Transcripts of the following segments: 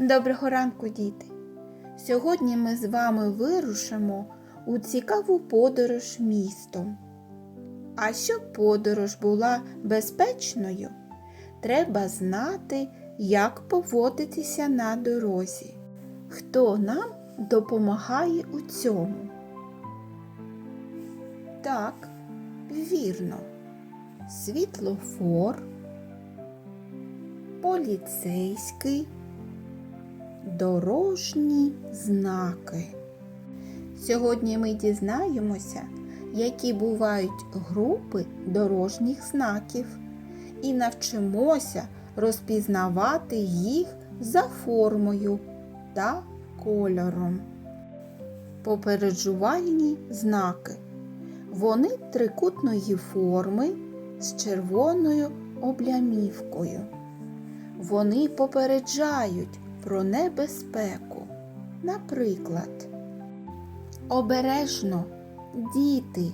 Доброго ранку, діти! Сьогодні ми з вами вирушимо у цікаву подорож містом. А щоб подорож була безпечною, треба знати, як поводитися на дорозі. Хто нам допомагає у цьому? Так, вірно. Світлофор, поліцейський, дорожні знаки. Сьогодні ми дізнаємося, які бувають групи дорожніх знаків, і навчимося розпізнавати їх за формою та кольором. Попереджувальні знаки. Вони трикутної форми з червоною облямівкою. Вони попереджають про небезпеку. Наприклад, обережно діти.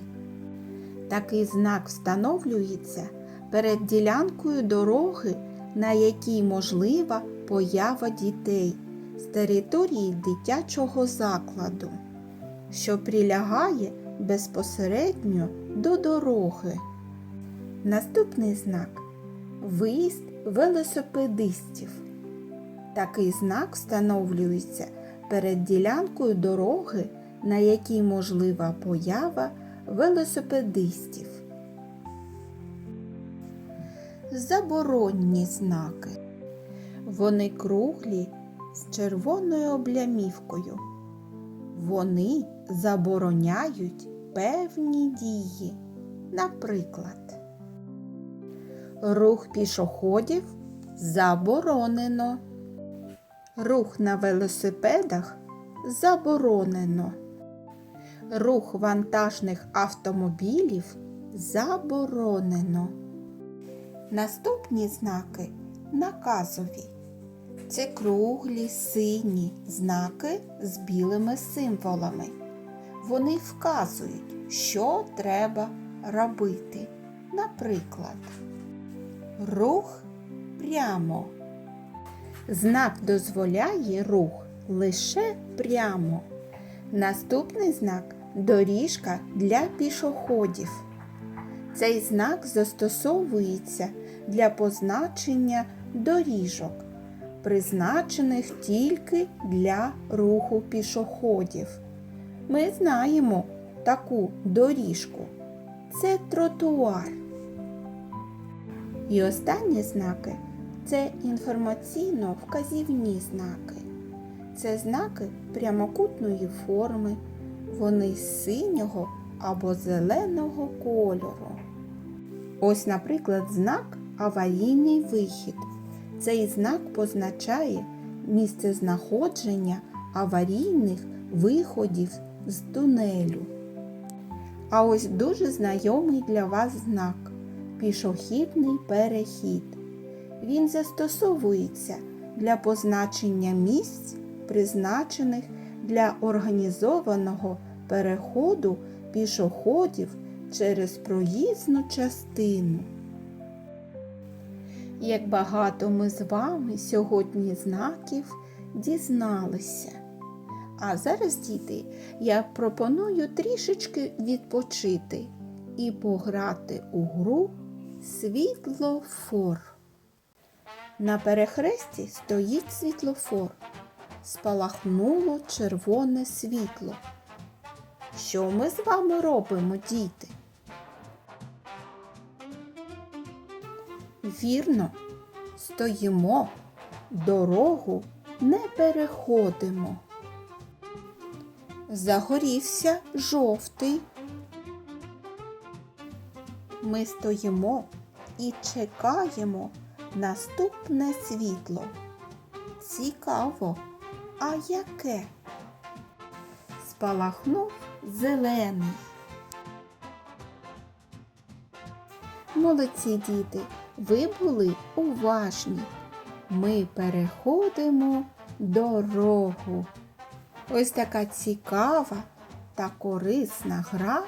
Такий знак встановлюється перед ділянкою дороги, на якій можлива поява дітей з території дитячого закладу, що прилягає безпосередньо до дороги. Наступний знак виїзд велосипедистів. Такий знак встановлюється перед ділянкою дороги, на якій можлива поява велосипедистів. Заборонні знаки. Вони круглі з червоною облямівкою. Вони забороняють певні дії. Наприклад, рух пішоходів заборонено. Рух на велосипедах заборонено. Рух вантажних автомобілів заборонено. Наступні знаки наказові. Це круглі сині знаки з білими символами. Вони вказують, що треба робити. Наприклад, рух прямо. Знак дозволяє рух лише прямо. Наступний знак доріжка для пішоходів. Цей знак застосовується для позначення доріжок, призначених тільки для руху пішоходів. Ми знаємо таку доріжку. Це тротуар. І останні знаки це інформаційно-вказівні знаки. Це знаки прямокутної форми, вони синього або зеленого кольору. Ось, наприклад, знак аварійний вихід. Цей знак позначає місце знаходження аварійних виходів з тунелю. А ось дуже знайомий для вас знак пішохідний перехід. Він застосовується для позначення місць, призначених для організованого переходу пішоходів через проїзну частину. Як багато ми з вами сьогодні знаків дізналися. А зараз, діти, я пропоную трішечки відпочити і пограти у гру світлофор. На перехресті стоїть світлофор. Спалахнуло червоне світло. Що ми з вами робимо, діти? Вірно, стоїмо, дорогу не переходимо. Загорівся жовтий. Ми стоїмо і чекаємо наступне світло. Цікаво, а яке? Спалахнув зелений. Молодці діти, ви були уважні. Ми переходимо дорогу. Ось така цікава та корисна гра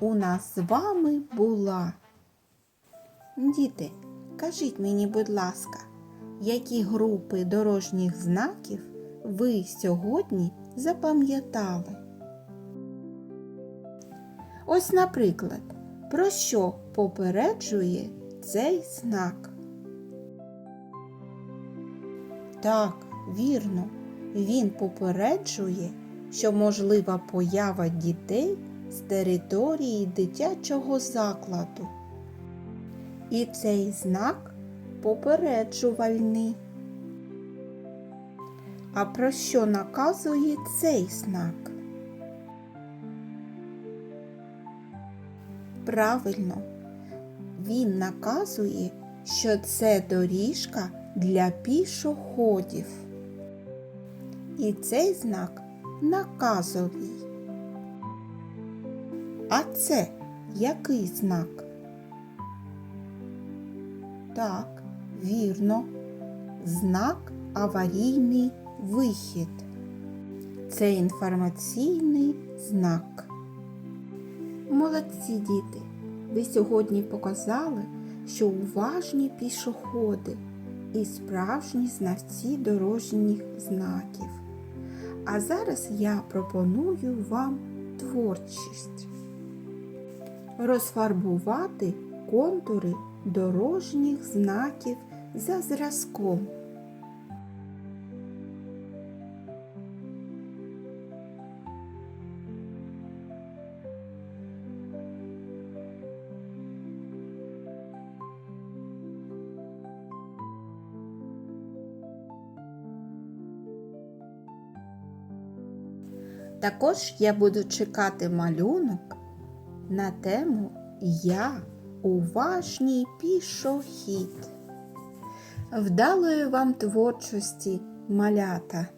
у нас з вами була. Діти, кажіть мені, будь ласка, які групи дорожніх знаків ви сьогодні запам'ятали? Ось, наприклад, про що попереджує цей знак? Так, вірно, він попереджує, що можлива поява дітей з території дитячого закладу. І цей знак попереджувальний. А про що наказує цей знак? Правильно, він наказує, що це доріжка для пішоходів. І цей знак наказовий. А це який знак? Так, вірно, знак аварійний вихід. Це інформаційний знак. Молодці діти! Ви сьогодні показали, що уважні пішоходи і справжні знавці дорожніх знаків. А зараз я пропоную вам творчість. Розфарбувати контури дорожніх знаків за зразком. Також я буду чекати малюнок на тему Я уважній пішохід. Вдалої вам творчості малята!